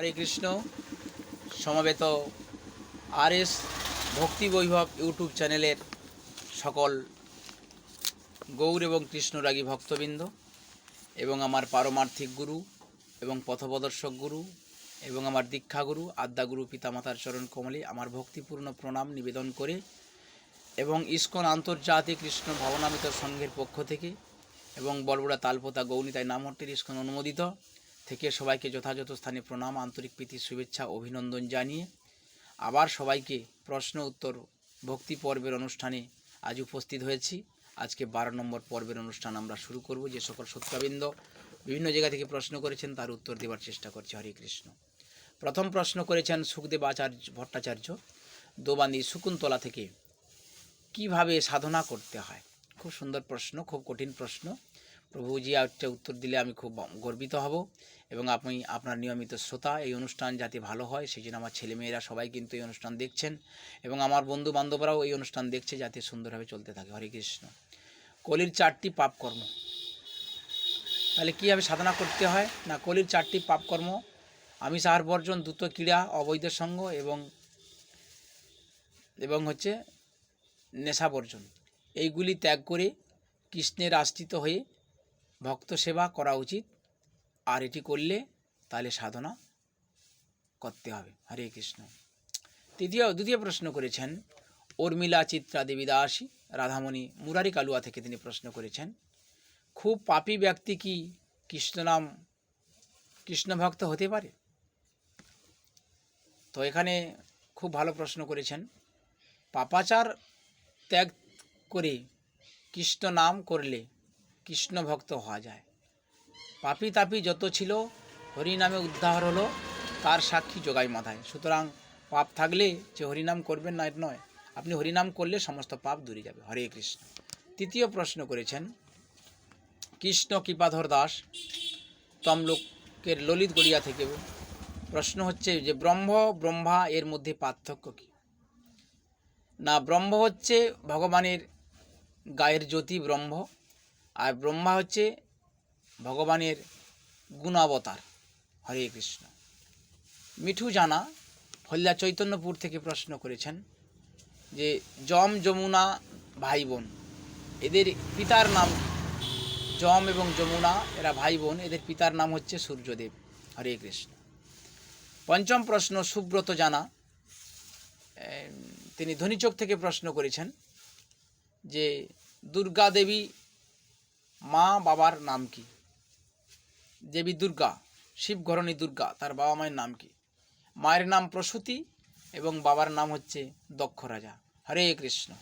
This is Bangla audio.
হরে কৃষ্ণ। সমবেত আর এস ভক্তি বৈভব ইউটিউব চ্যানেলের সকল গৌর এবং কৃষ্ণরাগী ভক্তবৃন্দ এবং আমার পারমার্থিক গুরু এবং পথপ্রদর্শক গুরু এবং আমার দীক্ষাগুরু, আদ্যাগুরু পিতামাতার চরণ কমলে আমার ভক্তিপূর্ণ প্রণাম নিবেদন করে এবং ইস্কন আন্তর্জাতিক কৃষ্ণ ভবনামিত সংঘের পক্ষ থেকে এবং বড়বড়া তালপোতা গৌনিতায় নামহট্টির ইস্কন অনুমোদিত থেকে সবাইকে যথাযথ স্থানে প্রণাম, আন্তরিক প্রীতি, শুভেচ্ছা, অভিনন্দন জানিয়ে আবার সবাইকে প্রশ্ন উত্তর ভক্তি পর্বের অনুষ্ঠানে আজ উপস্থিত হয়েছি। আজকে বারো নম্বর পর্বের অনুষ্ঠান আমরা শুরু করব। যে সকল সত্যাবৃন্দ বিভিন্ন জায়গা থেকে প্রশ্ন করেছেন, তার উত্তর দেওয়ার চেষ্টা করছি। হরে কৃষ্ণ। প্রথম প্রশ্ন করেছেন সুখদেব আচার্য ভট্টাচার্য দোবান্দি শকুন্তলা থেকে, কীভাবে সাধনা করতে হয়? খুব সুন্দর প্রশ্ন, খুব কঠিন প্রশ্ন। প্রভুজি একটা উত্তর দিলে আমি খুব গর্বিত হব এবং আপনি আপনার নিয়মিত শ্রোতা, এই অনুষ্ঠান যাতে ভালো হয়, সেই জন্য আমার ছেলেমেয়েরা সবাই কিন্তু এই অনুষ্ঠান দেখছেন এবং আমার বন্ধু বান্ধবরাও এই অনুষ্ঠান দেখছে যাতে সুন্দরভাবে চলতে থাকে। হরে কৃষ্ণ। কলির চারটি পাপকর্ম। তাহলে কীভাবে সাধনা করতে হয়? না, কলির চারটি পাপকর্ম আমি সাহার বর্জন, দ্রুত ক্রীড়া, অবৈধ সঙ্গ এবং এবং হচ্ছে নেশা বর্জন। এইগুলি ত্যাগ করে কৃষ্ণের আশ্রিত হয়ে ভক্ত সেবা করা উচিত। আর এটি করলে তাহলে সাধনা করতে হবে। হরে কৃষ্ণ। তৃতীয়, দ্বিতীয় প্রশ্ন করেছেন উর্মিলা চিত্রা দেবী দাসী, রাধামণি মুরারি কালুয়া থেকে তিনি প্রশ্ন করেছেন, খুব পাপী ব্যক্তি কি কৃষ্ণনাম কৃষ্ণ ভক্ত হতে পারে? তো এখানে খুব ভালো প্রশ্ন করেছেন, পাপাচার ত্যাগ করে কৃষ্ণ নাম করলে কৃষ্ণ ভক্ত হওয়া যায়। পাপি তাপি যত ছিল হরিনামে উদ্ধার হলো, তার সাক্ষী যোগাই মাথায়। সুতরাং পাপ থাকলে যে হরিনাম করবেন না নয়। আপনি হরিনাম করলে সমস্ত পাপ দূরে যাবে। হরে কৃষ্ণ। তৃতীয় প্রশ্ন করেছেন, কৃষ্ণ কৃপাধর দাস, তমলোকের ললিত গড়িয়া থেকে প্রশ্ন হচ্ছে যে, ব্রহ্ম, ব্রহ্মা এর মধ্যে পার্থক্য কী? না, ব্রহ্ম হচ্ছে ভগবানের গায়ের জ্যোতি ব্রহ্ম আর ব্রহ্মা হচ্ছে ভগবানের গুণাবতার, হরে কৃষ্ণ মিঠু জানা হল্লা চৈতন্যপুর থেকে প্রশ্ন করেছেন যে, যম যমুনা ভাই বোন, এদের পিতার নাম? যম এবং যমুনা, এরা ভাই বোন, এদের পিতার নাম হচ্ছে সূর্যদেব, হরে কৃষ্ণ পঞ্চম প্রশ্ন সুব্রত জানা তিনি ধনীচক থেকে প্রশ্ন করেছেন যে, দুর্গা দেবী মা বাবার নাম কি? দেবী দুর্গা, শিবঘরণী দুর্গা, তার বাবা মায়ের নাম কি? মায়ের নাম প্রসূতি এবং বাবার নাম হচ্ছে দক্ষ রাজা। হরে কৃষ্ণ।